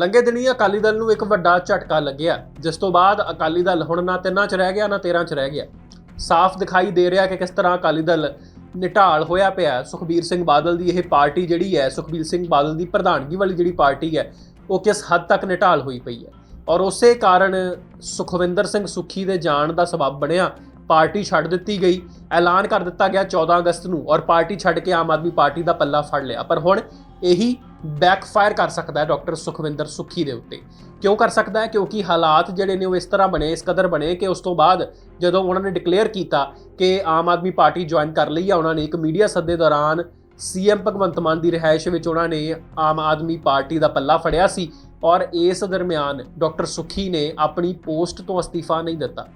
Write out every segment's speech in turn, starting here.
ਲੰਗੇ ਦਿਨੀ ਅਕਾਲੀ ਦਲ ਨੂੰ ਇੱਕ ਵੱਡਾ ਝਟਕਾ ਲੱਗਿਆ। ਜਿਸ ਤੋਂ ਬਾਅਦ ਅਕਾਲੀ ਦਲ ਹੁਣ ਨਾ ਤਿੰਨਾਂ 'ਚ ਰਹਿ ਗਿਆ, ਨਾ 13 'ਚ ਰਹਿ ਗਿਆ। ਸਾਫ਼ ਦਿਖਾਈ ਦੇ ਰਿਹਾ ਕਿ ਕਿਸ ਤਰ੍ਹਾਂ ਅਕਾਲੀ ਦਲ ਨਿਟਾਲ ਹੋਇਆ ਪਿਆ। ਸੁਖਬੀਰ ਸਿੰਘ ਬਾਦਲ ਦੀ ਇਹ ਪਾਰਟੀ ਜਿਹੜੀ ਹੈ, ਸੁਖਬੀਰ ਸਿੰਘ ਬਾਦਲ ਦੀ ਪ੍ਰਧਾਨਗੀ ਵਾਲੀ ਜਿਹੜੀ ਪਾਰਟੀ ਹੈ, ਉਹ ਕਿਸ ਹੱਦ ਤੱਕ ਨਿਟਾਲ ਹੋਈ ਪਈ ਹੈ? ਔਰ ਉਸੇ ਕਾਰਨ ਸੁਖਵਿੰਦਰ ਸਿੰਘ ਸੁੱਖੀ ਦੇ ਜਾਣ ਦਾ ਸਬਬ ਬਣਿਆ। ਪਾਰਟੀ ਛੱਡ ਦਿੱਤੀ ਗਈ। ਐਲਾਨ ਕਰ ਦਿੱਤਾ ਗਿਆ 14 ਅਗਸਤ ਨੂੰ ਔਰ ਪਾਰਟੀ ਛੱਡ ਕੇ ਆਮ ਆਦਮੀ ਪਾਰਟੀ ਦਾ ਪੱਲਾ ਫੜ ਲਿਆ। ਪਰ ਹੁਣ ਇਹੀ ਬੈਕਫਾਇਰ ਕਰ ਸਕਦਾ ਹੈ ਡਾਕਟਰ ਸੁਖਵਿੰਦਰ ਸੁੱਖੀ ਦੇ ਉੱਤੇ। ਕਿਉਂ ਕਰ ਸਕਦਾ ਹੈ? ਕਿਉਂਕਿ ਹਾਲਾਤ ਜਿਹੜੇ ਨੇ ਉਹ ਇਸ ਤਰ੍ਹਾਂ ਬਣੇ, ਇਸ ਕਦਰ ਬਣੇ ਕਿ ਉਸ ਤੋਂ ਬਾਅਦ ਜਦੋਂ ਉਹਨਾਂ ਨੇ ਡਿਕਲੇਅਰ ਕੀਤਾ ਕਿ ਆਮ ਆਦਮੀ ਪਾਰਟੀ ਜੁਆਇਨ ਕਰ ਲਈ ਆ, ਉਹਨਾਂ ਨੇ ਇੱਕ ਮੀਡੀਆ ਸੱਦੇ ਦੌਰਾਨ ਸੀਐਮ ਭਗਵੰਤ ਮਾਨ ਦੀ ਰਿਹਾਇਸ਼ ਵਿੱਚ ਉਹਨਾਂ ਨੇ ਆਮ ਆਦਮੀ ਪਾਰਟੀ ਦਾ ਪੱਲਾ ਫੜਿਆ ਸੀ ਔਰ ਇਸ ਦਰਮਿਆਨ ਡਾਕਟਰ ਸੁਖੀ ਨੇ ਆਪਣੀ ਪੋਸਟ ਤੋਂ ਅਸਤੀਫਾ ਨਹੀਂ ਦਿੱਤਾ।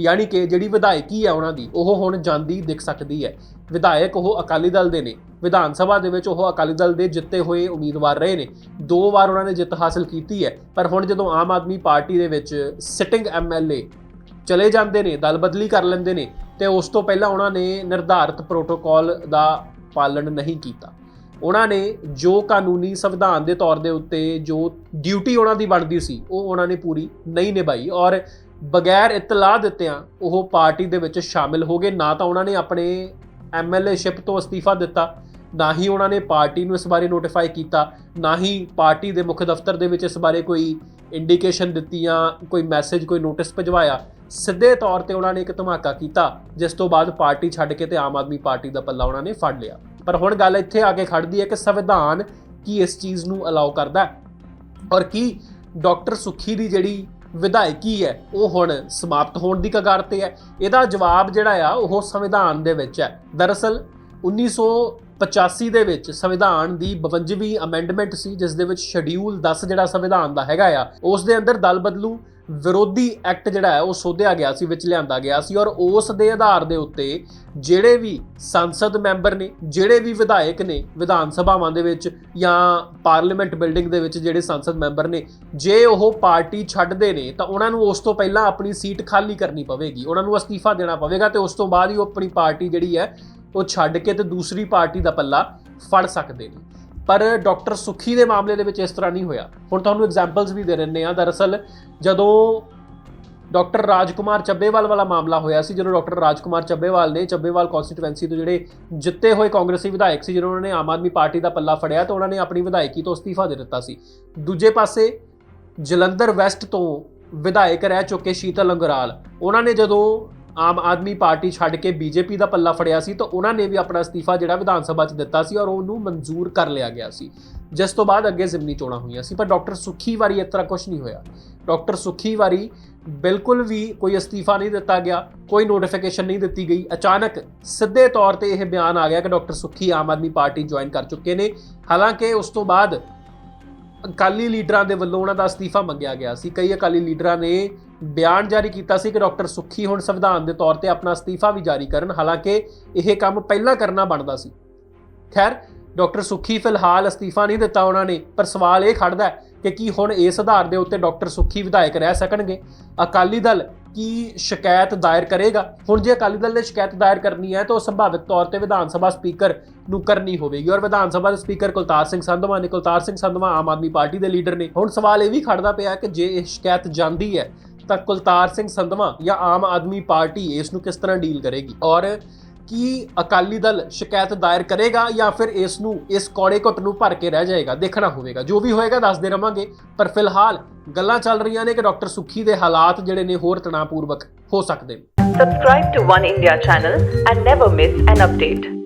ਯਾਨੀ ਕਿ ਜਿਹੜੀ ਵਿਧਾਇਕੀ ਹੈ ਉਹਨਾਂ ਦੀ, ਉਹ ਹੁਣ ਜਾਂਦੀ ਦਿਖ ਸਕਦੀ ਹੈ। ਵਿਧਾਇਕ ਉਹ ਅਕਾਲੀ ਦਲ ਦੇ ਨੇ। ਵਿਧਾਨ ਸਭਾ ਦੇ ਵਿੱਚ ਉਹ ਅਕਾਲੀ ਦਲ ਦੇ ਜਿੱਤੇ ਹੋਏ ਉਮੀਦਵਾਰ ਰਹੇ ਨੇ। ਦੋ ਵਾਰ ਉਹਨਾਂ ਨੇ ਜਿੱਤ ਹਾਸਲ ਕੀਤੀ ਹੈ। ਪਰ ਹੁਣ ਜਦੋਂ ਆਮ ਆਦਮੀ ਪਾਰਟੀ ਦੇ ਵਿੱਚ ਸਿਟਿੰਗ ਐਮਐਲਏ ਚਲੇ ਜਾਂਦੇ ਨੇ, ਦਲ ਬਦਲੀ ਕਰ ਲੈਂਦੇ ਨੇ, ਤੇ ਉਸ ਤੋਂ ਪਹਿਲਾਂ ਉਹਨਾਂ ਨੇ ਨਿਰਧਾਰਤ ਪ੍ਰੋਟੋਕਾਲ ਦਾ ਪਾਲਣ ਨਹੀਂ ਕੀਤਾ। ਉਹਨਾਂ ਨੇ ਜੋ ਕਾਨੂੰਨੀ ਸੰਵਿਧਾਨ ਦੇ ਤੌਰ ਦੇ ਉੱਤੇ ਜੋ ਡਿਊਟੀ ਉਹਨਾਂ ਦੀ ਬਣਦੀ ਸੀ, ਉਹ ਉਹਨਾਂ ਨੇ ਪੂਰੀ ਨਹੀਂ ਨਿਭਾਈ। ਔਰ ਬਗੈਰ ਇਤਲਾਹ ਦਿੱਤਿਆਂ ਉਹ ਪਾਰਟੀ ਦੇ ਵਿੱਚ ਸ਼ਾਮਿਲ ਹੋ ਗਏ। ਨਾ ਤਾਂ ਉਹਨਾਂ ਨੇ ਆਪਣੇ ਐਮਐਲਏਸ਼ਿਪ ਤੋਂ ਅਸਤੀਫਾ ਦਿੱਤਾ, ਨਾ ਹੀ ਉਹਨਾਂ ਨੇ ਪਾਰਟੀ ਨੂੰ ਇਸ ਬਾਰੇ ਨੋਟੀਫਾਈ ਕੀਤਾ, ਨਾ ਹੀ ਪਾਰਟੀ ਦੇ ਮੁੱਖ ਦਫ਼ਤਰ ਦੇ ਵਿੱਚ ਇਸ ਬਾਰੇ ਕੋਈ ਇੰਡੀਕੇਸ਼ਨ ਦਿੱਤੀ ਜਾਂ ਕੋਈ ਮੈਸੇਜ ਕੋਈ ਨੋਟਿਸ ਭਜਵਾਇਆ। ਸਿੱਧੇ ਤੌਰ ਤੇ ਉਹਨਾਂ ਨੇ ਇੱਕ ਧਮਾਕਾ ਕੀਤਾ, ਜਿਸ ਤੋਂ ਬਾਅਦ ਪਾਰਟੀ ਛੱਡ ਕੇ ਤੇ ਆਮ ਆਦਮੀ ਪਾਰਟੀ ਦਾ ਪੱਲਾ ਉਹਨਾਂ ਨੇ ਫੜ ਲਿਆ। ਪਰ ਹੁਣ ਗੱਲ ਇੱਥੇ ਆ ਕੇ ਖੜਦੀ ਹੈ ਕਿ ਸੰਵਿਧਾਨ ਕੀ ਇਸ ਚੀਜ਼ ਨੂੰ ਅਲਾਉ ਕਰਦਾ ਹੈ? ਔਰ ਕੀ ਡਾਕਟਰ ਸੁਖੀ ਦੀ ਜਿਹੜੀ ਵਿਧਾਇਕੀ ਹੈ ਉਹ ਹੁਣ ਸਮਾਪਤ ਹੋਣ ਦੀ ਕਗਾਰ ਤੇ ਹੈ। ਇਹਦਾ ਜਵਾਬ ਜਿਹੜਾ ਆ, ਉਹ ਸੰਵਿਧਾਨ ਦੇ ਵਿੱਚ ਹੈ। ਦਰਅਸਲ 1985 ਦੇ ਵਿੱਚ ਸੰਵਿਧਾਨ ਦੀ 52ਵੀਂ ਅਮੈਂਡਮੈਂਟ ਸੀ, ਜਿਸ ਦੇ ਵਿੱਚ ਸ਼ਡਿਊਲ 10 ਜਿਹੜਾ ਸੰਵਿਧਾਨ ਦਾ ਹੈਗਾ ਆ, ਉਸ ਦੇ ਅੰਦਰ ਦਲ ਬਦਲੂ ਵਿਰੋਧੀ ਐਕਟ ਜਿਹੜਾ ਹੈ ਉਹ ਸੋਧਿਆ ਗਿਆ ਸੀ, ਵਿੱਚ ਲਿਆਂਦਾ ਗਿਆ ਸੀ ਔਰ ਉਸ ਦੇ ਆਧਾਰ ਦੇ ਉੱਤੇ ਜਿਹੜੇ ਵੀ ਸੰਸਦ ਮੈਂਬਰ ਨੇ, ਜਿਹੜੇ ਵੀ ਵਿਧਾਇਕ ਨੇ ਵਿਧਾਨ ਸਭਾਵਾਂ ਦੇ ਵਿੱਚ ਜਾਂ ਪਾਰਲੀਮੈਂਟ ਬਿਲਡਿੰਗ ਦੇ ਵਿੱਚ ਜਿਹੜੇ ਸੰਸਦ ਮੈਂਬਰ ਨੇ, ਜੇ ਉਹ ਪਾਰਟੀ ਛੱਡਦੇ ਨੇ ਤਾਂ ਉਹਨਾਂ ਨੂੰ ਉਸ ਤੋਂ ਪਹਿਲਾਂ ਆਪਣੀ ਸੀਟ ਖਾਲੀ ਕਰਨੀ ਪਵੇਗੀ, ਉਹਨਾਂ ਨੂੰ ਅਸਤੀਫਾ ਦੇਣਾ ਪਵੇਗਾ ਤੇ ਉਸ ਤੋਂ ਬਾਅਦ ਹੀ ਉਹ ਆਪਣੀ ਪਾਰਟੀ ਜਿਹੜੀ ਹੈ ਉਹ ਛੱਡ ਕੇ ਤੇ ਦੂਸਰੀ ਪਾਰਟੀ ਦਾ ਪੱਲਾ ਫੜ ਸਕਦੇ ਨੇ। ਪਰ ਡਾਕਟਰ ਸੁਖੀ ਦੇ ਮਾਮਲੇ ਦੇ ਵਿੱਚ ਇਸ ਤਰ੍ਹਾਂ ਨਹੀਂ ਹੋਇਆ। ਹੁਣ ਤੁਹਾਨੂੰ ਐਗਜ਼ਾਮਪਲਸ ਵੀ ਦੇ ਦਿੰਨੇ ਆ ਦਰਅਸਲ, ਜਦੋਂ ਡਾਕਟਰ ਰਾਜਕੁਮਾਰ ਚੱਬੇਵਾਲ ਵਾਲਾ ਮਾਮਲਾ ਹੋਇਆ ਸੀ, ਜਦੋਂ ਡਾਕਟਰ ਰਾਜਕੁਮਾਰ ਚੱਬੇਵਾਲ ਨੇ ਚੱਬੇਵਾਲ ਕਨਸਟੀਟੂਐਂਸੀ ਤੋਂ ਜਿਹੜੇ ਜਿੱਤੇ ਹੋਏ ਕਾਂਗਰਸੀ ਵਿਧਾਇਕ ਸੀ ਜਿਹਨਾਂ ਨੇ ਆਮ ਆਦਮੀ ਪਾਰਟੀ ਦਾ ਪੱਲਾ ਫੜਿਆ, ਤਾਂ ਉਹਨਾਂ ਨੇ ਆਪਣੀ ਵਿਧਾਇਕੀ ਤੋਂ ਅਸਤੀਫਾ ਦੇ ਦਿੱਤਾ ਸੀ। ਦੂਜੇ ਪਾਸੇ, ਜਲੰਧਰ ਵੈਸਟ ਤੋਂ ਵਿਧਾਇਕ ਰਹਿ ਚੁੱਕੇ ਸ਼ੀਤਲ ਅੰਗਰਾਲ। ਉਹਨਾਂ ਨੇ ਜਦੋਂ ਆਮ ਆਦਮੀ ਪਾਰਟੀ ਛੱਡ ਕੇ ਬੀਜੇਪੀ ਦਾ ਪੱਲਾ ਫੜਿਆ ਸੀ ਤਾਂ ਉਹਨਾਂ ਨੇ ਵੀ ਆਪਣਾ ਅਸਤੀਫਾ ਜਿਹੜਾ ਵਿਧਾਨ ਸਭਾ 'ਚ ਦਿੱਤਾ ਸੀ ਔਰ ਉਹਨੂੰ ਮਨਜ਼ੂਰ ਕਰ ਲਿਆ ਗਿਆ ਸੀ। ਜਿਸ ਤੋਂ ਬਾਅਦ ਅੱਗੇ ਜ਼ਿਮਨੀ ਚੋਣਾਂ ਹੋਈਆਂ ਸੀ, ਪਰ ਡਾਕਟਰ ਸੁਖੀ ਵਾਰੀ ਇਸ ਤਰ੍ਹਾਂ ਕੁਝ ਨਹੀਂ ਹੋਇਆ। ਡਾਕਟਰ ਸੁਖੀ ਵਾਰੀ ਬਿਲਕੁਲ ਵੀ ਕੋਈ ਅਸਤੀਫਾ ਨਹੀਂ ਦਿੱਤਾ ਗਿਆ, ਕੋਈ ਨੋਟੀਫਿਕੇਸ਼ਨ ਨਹੀਂ ਦਿੱਤੀ ਗਈ। ਅਚਾਨਕ ਸਿੱਧੇ ਤੌਰ ਤੇ ਇਹ ਬਿਆਨ ਆ ਗਿਆ ਕਿ ਡਾਕਟਰ ਸੁਖੀ ਆਮ ਆਦਮੀ ਪਾਰਟੀ ਜੁਆਇਨ ਕਰ ਚੁੱਕੇ ਨੇ। ਹਾਲਾਂਕਿ ਉਸ ਤੋਂ ਬਾਅਦ ਅਕਾਲੀ ਲੀਡਰਾਂ ਦੇ ਵੱਲੋਂ ਉਹਨਾਂ ਦਾ ਅਸਤੀਫਾ ਮੰਗਿਆ ਗਿਆ ਸੀ। ਕਈ ਅਕਾਲੀ ਲੀਡਰਾਂ ਨੇ ਬਿਆਨ ਜਾਰੀ ਕੀਤਾ ਸੀ ਕਿ ਡਾਕਟਰ ਸੁੱਖੀ ਹੁਣ ਸੰਵਿਧਾਨ ਦੇ ਤੌਰ ਤੇ ਆਪਣਾ ਅਸਤੀਫਾ ਵੀ ਜਾਰੀ ਕਰਨ, ਹਾਲਾਂਕਿ ਇਹ ਕੰਮ ਪਹਿਲਾਂ ਕਰਨਾ ਬਣਦਾ ਸੀ। ਖੈਰ, ਡਾਕਟਰ ਸੁੱਖੀ ਫਿਲਹਾਲ ਅਸਤੀਫਾ ਨਹੀਂ ਦਿੱਤਾ ਉਹਨਾਂ ਨੇ, ਪਰ ਸਵਾਲ ਇਹ ਖੜਦਾ ਹੈ ਕਿ ਕੀ ਹੁਣ ਇਸ ਆਧਾਰ ਦੇ ਉੱਤੇ ਡਾਕਟਰ ਸੁੱਖੀ ਵਿਧਾਇਕ ਰਹਿ ਸਕਣਗੇ? ਅਕਾਲੀ ਦਲ ਕੀ ਸ਼ਿਕਾਇਤ ਦਾਇਰ ਕਰੇਗਾ? ਹੁਣ ਜੇ ਅਕਾਲੀ ਦਲ ਨੇ ਸ਼ਿਕਾਇਤ ਦਾਇਰ ਕਰਨੀ ਹੈ, ਤਾਂ ਉਹ ਸੰਭਾਵਿਤ ਤੌਰ ਤੇ ਵਿਧਾਨ ਸਭਾ ਸਪੀਕਰ ਨੂੰ ਕਰਨੀ ਹੋਵੇਗੀ। ਔਰ ਵਿਧਾਨ ਸਭਾ ਦੇ ਸਪੀਕਰ ਕੁਲਤਾਰ ਸਿੰਘ ਸੰਧਵਾ ਨੇ, ਕੁਲਤਾਰ ਸਿੰਘ ਸੰਧਵਾ ਆਮ ਆਦਮੀ ਪਾਰਟੀ ਦੇ ਲੀਡਰ ਨੇ। ਹੁਣ ਸਵਾਲ ਇਹ ਵੀ ਖੜਦਾ ਪਿਆ ਕਿ ਜੇ ਇਹ ਸ਼ਿਕਾਇਤ ਜਾਂਦੀ ਹੈ ਤਾਂ ਕੁਲਤਾਰ ਸਿੰਘ ਸੰਧਵਾ ਜਾਂ ਆਮ ਆਦਮੀ ਪਾਰਟੀ ਇਸ ਨੂੰ ਕਿਸ ਤਰ੍ਹਾਂ ਡੀਲ ਕਰੇਗੀ? ਔਰ ਕੀ ਅਕਾਲੀ ਦਲ ਸ਼ਿਕਾਇਤ ਦਾਇਰ ਕਰੇਗਾ ਜਾਂ ਫਿਰ ਇਸ ਨੂੰ ਇਸ ਕੌੜੇ ਘੁੱਟ ਨੂੰ ਭਰ ਕੇ ਰਹਿ ਜਾਏਗਾ? ਦੇਖਣਾ ਹੋਵੇਗਾ। ਜੋ ਵੀ ਹੋਏਗਾ ਦੱਸਦੇ ਰਵਾਂਗੇ। ਪਰ ਫਿਲਹਾਲ ਗੱਲਾਂ ਚੱਲ ਰਹੀਆਂ ਨੇ ਕਿ ਡਾਕਟਰ ਸੁੱਖੀ ਦੇ ਹਾਲਾਤ ਜਿਹੜੇ ਨੇ ਹੋਰ ਤਣਾਅਪੂਰਵਕ ਹੋ ਸਕਦੇ ਨੇ। Subscribe to One India channel and never miss an update.